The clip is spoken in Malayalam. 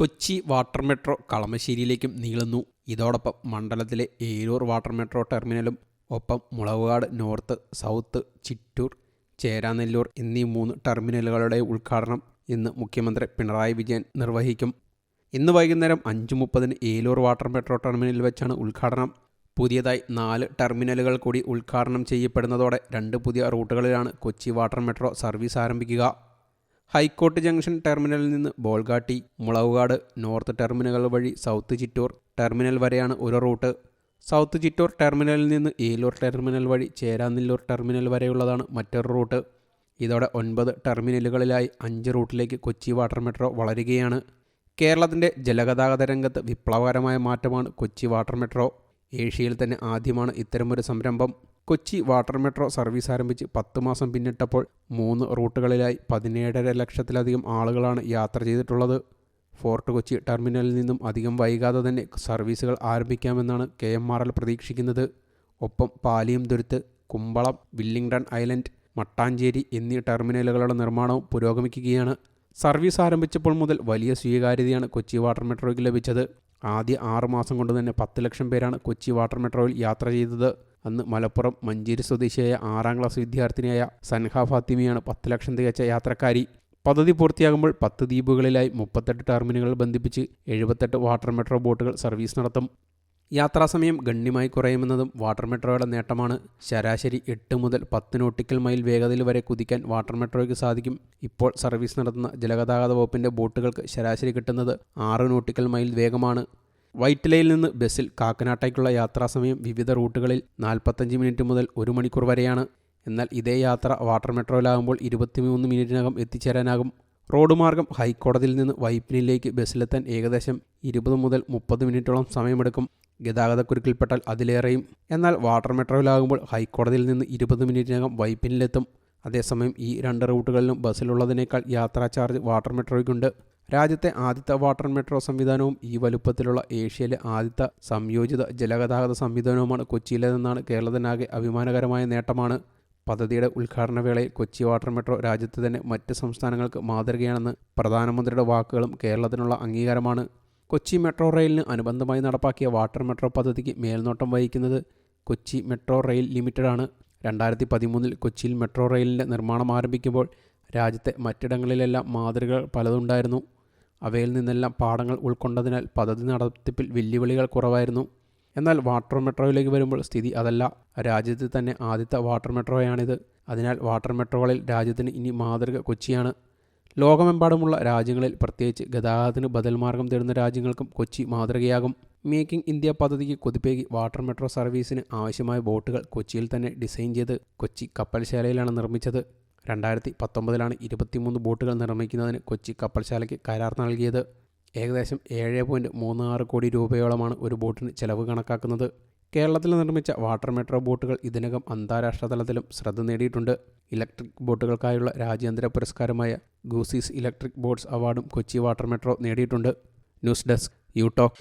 കൊച്ചി വാട്ടർ മെട്രോ കളമശ്ശേരിയിലേക്കും നീളുന്നു. ഇതോടൊപ്പം മണ്ഡലത്തിലെ ഏരൂർ വാട്ടർ മെട്രോ ടെർമിനലും ഒപ്പം മുളവുകാട് നോർത്ത് സൗത്ത് ചിറ്റൂർ ചേരാനെല്ലൂർ എന്നീ മൂന്ന് ടെർമിനലുകളുടെ ഉദ്ഘാടനം ഇന്ന് മുഖ്യമന്ത്രി പിണറായി വിജയൻ നിർവഹിക്കും. ഇന്ന് വൈകുന്നേരം അഞ്ച് മുപ്പതിന് ഏലൂർ വാട്ടർ മെട്രോ ടെർമിനലിൽ വെച്ചാണ് ഉദ്ഘാടനം. പുതിയതായി നാല് ടെർമിനലുകൾ കൂടി ഉദ്ഘാടനം ചെയ്യപ്പെടുന്നതോടെ രണ്ട് പുതിയ റൂട്ടുകളിലാണ് കൊച്ചി വാട്ടർ മെട്രോ സർവീസ് ആരംഭിക്കുക. ഹൈക്കോർട്ട് ജംഗ്ഷൻ ടെർമിനലിൽ നിന്ന് ബോൾഗാട്ടി മുളവുകാട് നോർത്ത് ടെർമിനലുകൾ വഴി സൗത്ത് ചിറ്റൂർ ടെർമിനൽ വരെയാണ് ഒരു റൂട്ട്. സൗത്ത് ചിറ്റൂർ ടെർമിനലിൽ നിന്ന് ഏലൂർ ടെർമിനൽ വഴി ചേരാനെല്ലൂർ ടെർമിനൽ വരെയുള്ളതാണ് മറ്റൊരു റൂട്ട്. ഇതോടെ ഒൻപത് ടെർമിനലുകളിലായി അഞ്ച് റൂട്ടിലേക്ക് കൊച്ചി വാട്ടർ മെട്രോ വളരുകയാണ്. കേരളത്തിന്റെ ജലഗതാഗത രംഗത്ത് വിപ്ലവകരമായ മാറ്റമാണ് കൊച്ചി വാട്ടർ മെട്രോ. ഏഷ്യയിൽ തന്നെ ആദ്യമാണ് ഇത്തരമൊരു സംരംഭം. കൊച്ചി വാട്ടർ മെട്രോ സർവീസ് ആരംഭിച്ച് പത്ത് മാസം പിന്നിട്ടപ്പോൾ മൂന്ന് റൂട്ടുകളിലായി പതിനേഴര ലക്ഷത്തിലധികം ആളുകളാണ് യാത്ര ചെയ്തിട്ടുള്ളത്. ഫോർട്ട് കൊച്ചി ടെർമിനലിൽ നിന്നും അധികം വൈകാതെ തന്നെ സർവീസുകൾ ആരംഭിക്കാമെന്നാണ് കെ എം ആർ എൽ പ്രതീക്ഷിക്കുന്നത്. ഒപ്പം പാലിയം തുരുത്ത് കുമ്പളം വില്ലിംഗ്ടൺ ഐലൻഡ് മട്ടാഞ്ചേരി എന്നീ ടെർമിനലുകളുടെ നിർമ്മാണവും പുരോഗമിക്കുകയാണ്. സർവീസ് ആരംഭിച്ചപ്പോൾ മുതൽ വലിയ സ്വീകാര്യതയാണ് കൊച്ചി വാട്ടർ മെട്രോയ്ക്ക് ലഭിച്ചത്. ആദ്യ ആറ് മാസം കൊണ്ട് തന്നെ പത്ത് ലക്ഷം പേരാണ് കൊച്ചി വാട്ടർ മെട്രോയിൽ യാത്ര ചെയ്തത്. അന്ന് മലപ്പുറം മഞ്ചേരി സ്വദേശിയായ ആറാം ക്ലാസ് വിദ്യാർത്ഥിനിയായ സൻഹ ഫാത്തിമയാണ് പത്ത് ലക്ഷം തികച്ച യാത്രക്കാരി. പദ്ധതി പൂർത്തിയാകുമ്പോൾ പത്ത് ദ്വീപുകളിലായി മുപ്പത്തെട്ട് ടെർമിനലുകൾ ബന്ധിപ്പിച്ച് എഴുപത്തെട്ട് വാട്ടർ മെട്രോ ബോട്ടുകൾ സർവീസ് നടത്തും. യാത്രാസമയം ഗണ്യമായി കുറയുമെന്നതും വാട്ടർ മെട്രോയുടെ നേട്ടമാണ്. ശരാശരി എട്ട് മുതൽ പത്ത് നോട്ടിക്കൽ മൈൽ വേഗതയിൽ വരെ കുതിക്കാൻ വാട്ടർ മെട്രോയ്ക്ക് സാധിക്കും. ഇപ്പോൾ സർവീസ് നടത്തുന്ന ജലഗതാഗത വകുപ്പിന്റെ ബോട്ടുകൾക്ക് ശരാശരി കിട്ടുന്നത് ആറ് നോട്ടിക്കൽ മൈൽ വേഗമാണ്. വൈറ്റിലയിൽ നിന്ന് ബസ്സിൽ കാക്കനാട്ടേക്കുള്ള യാത്രാസമയം വിവിധ റൂട്ടുകളിൽ നാൽപ്പത്തഞ്ച് മിനിറ്റ് മുതൽ ഒരു മണിക്കൂർ വരെയാണ്. എന്നാൽ ഇതേ യാത്ര വാട്ടർ മെട്രോയിലാകുമ്പോൾ ഇരുപത്തിമൂന്ന് മിനിറ്റിനകം എത്തിച്ചേരാനാകും. റോഡ് മാർഗം ഹൈക്കോടതിയിൽ നിന്ന് വൈപ്പിനിലേക്ക് ബസ്സിലെത്താൻ ഏകദേശം ഇരുപത് മുതൽ മുപ്പത് മിനിറ്റോളം സമയമെടുക്കും. ഗതാഗതക്കുരുക്കിൽപ്പെട്ടാൽ അതിലേറെയും. എന്നാൽ വാട്ടർ മെട്രോയിലാകുമ്പോൾ ഹൈക്കോടതിയിൽ നിന്ന് ഇരുപത് മിനിറ്റിനകം വൈപ്പിനിലെത്തും. അതേസമയം ഈ രണ്ട് റൂട്ടുകളിലും ബസ്സിലുള്ളതിനേക്കാൾ യാത്രാ ചാർജ് വാട്ടർ മെട്രോയ്ക്കുണ്ട്. രാജ്യത്തെ ആദ്യത്തെ വാട്ടർ മെട്രോ സംവിധാനവും ഈ വലുപ്പത്തിലുള്ള ഏഷ്യയിലെ ആദ്യത്തെ സംയോജിത ജലഗതാഗത സംവിധാനവുമാണ് കൊച്ചിയിലേതെന്നാണ് കേരളത്തിനാകെ അഭിമാനകരമായ നേട്ടമാണ്. പദ്ധതിയുടെ ഉദ്ഘാടന വേളയിൽ കൊച്ചി വാട്ടർ മെട്രോ രാജ്യത്ത് തന്നെ മറ്റ് സംസ്ഥാനങ്ങൾക്ക് മാതൃകയാണെന്ന് പ്രധാനമന്ത്രിയുടെ വാക്കുകളും കേരളത്തിനുള്ള അംഗീകാരമാണ്. കൊച്ചി മെട്രോ റെയിലിന് അനുബന്ധമായി നടപ്പാക്കിയ വാട്ടർ മെട്രോ പദ്ധതിക്ക് മേൽനോട്ടം വഹിക്കുന്നത് കൊച്ചി മെട്രോ റെയിൽ ലിമിറ്റഡാണ്. രണ്ടായിരത്തി പതിമൂന്നിൽ കൊച്ചിയിൽ മെട്രോ റെയിലിന്റെ നിർമ്മാണം ആരംഭിക്കുമ്പോൾ രാജ്യത്തെ മറ്റിടങ്ങളിലെല്ലാം മാതൃകകൾ പലതുണ്ടായിരുന്നു. അവയിൽ നിന്നെല്ലാം പാഠങ്ങൾ ഉൾക്കൊണ്ടതിനാൽ പദ്ധതി നടത്തിപ്പിൽ വെല്ലുവിളികൾ കുറവായിരുന്നു. എന്നാൽ വാട്ടർ മെട്രോയിലേക്ക് വരുമ്പോൾ സ്ഥിതി അതല്ല. രാജ്യത്ത് തന്നെ ആദ്യത്തെ വാട്ടർ മെട്രോയാണിത്. അതിനാൽ വാട്ടർ മെട്രോകളിൽ രാജ്യത്തിന് ഇനി മാതൃക കൊച്ചിയാണ്. ലോകമെമ്പാടുമുള്ള രാജ്യങ്ങളിൽ പ്രത്യേകിച്ച് ഗതാഗതത്തിന് ബദൽ മാർഗം തേടുന്ന രാജ്യങ്ങൾക്കും കൊച്ചി മാതൃകയാകും. മേക്കിംഗ് ഇന്ത്യ പദ്ധതിക്ക് കുതിപ്പേകി വാട്ടർ മെട്രോ സർവീസിന് ആവശ്യമായ ബോട്ടുകൾ കൊച്ചിയിൽ തന്നെ ഡിസൈൻ ചെയ്ത് കൊച്ചി കപ്പൽശാലയിലാണ് നിർമ്മിച്ചത്. രണ്ടായിരത്തി പത്തൊമ്പതിലാണ് ഇരുപത്തിമൂന്ന് ബോട്ടുകൾ നിർമ്മിക്കുന്നതിന് കൊച്ചി കപ്പൽശാലയ്ക്ക് കരാർ നൽകിയത്. ഏകദേശം ഏഴ് പോയിന്റ് മൂന്ന് ആറ് കോടി രൂപയോളമാണ് ഒരു ബോട്ടിന് ചെലവ് കണക്കാക്കുന്നത്. കേരളത്തിൽ നിർമ്മിച്ച വാട്ടർ മെട്രോ ബോട്ടുകൾ ഇതിനകം അന്താരാഷ്ട്ര തലത്തിലും ശ്രദ്ധ നേടിയിട്ടുണ്ട്. ഇലക്ട്രിക് ബോട്ടുകൾക്കായുള്ള രാജ്യാന്തര പുരസ്കാരമായ ഗൂസീസ് ഇലക്ട്രിക് ബോട്ട്സ് അവാർഡും കൊച്ചി വാട്ടർ മെട്രോ നേടിയിട്ടുണ്ട്. News desk you talk